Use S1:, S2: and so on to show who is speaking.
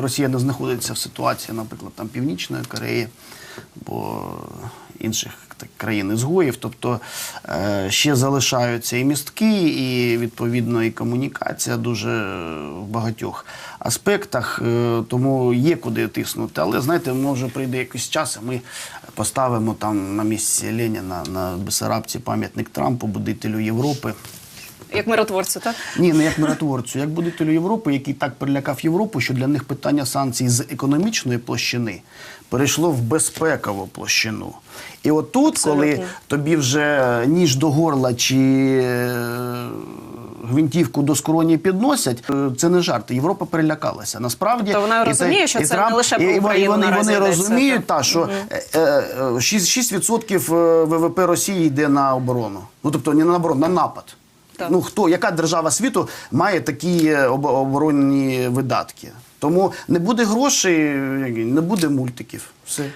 S1: Росія не знаходиться в ситуації, наприклад, там Північної Кореї або інших так, країн ізгоїв. Тобто е, ще залишаються і містки, і відповідно і комунікація дуже в багатьох аспектах. Е, тому є куди тиснути. Але знаєте, може прийде якийсь час, і ми поставимо там на місці Леніна на Бесарабці пам'ятник Трампу, будителю Європи.
S2: Як миротворцю, так?
S1: Ні, не як миротворцю, як будителю Європи, який так прилякав Європу, що для них питання санкцій з економічної площини перейшло в безпекову площину. І от тут, коли тобі вже ніж до горла чи е, гвинтівку до скроні підносять, е, це не жарти. Європа перелякалася. Насправді
S2: То вона
S1: і
S2: розуміє,
S1: те-
S2: що
S1: і
S2: це не лише про
S1: і, і вони, вони розуміють, та, що е, 6, 6% е, ВВП Росії йде на оборону. Ну тобто не на оборону, на напад.
S2: Так.
S1: Ну хто, яка держава світу має такі е, оборонні видатки? Тому не буде грошей, не буде мультиків. Все.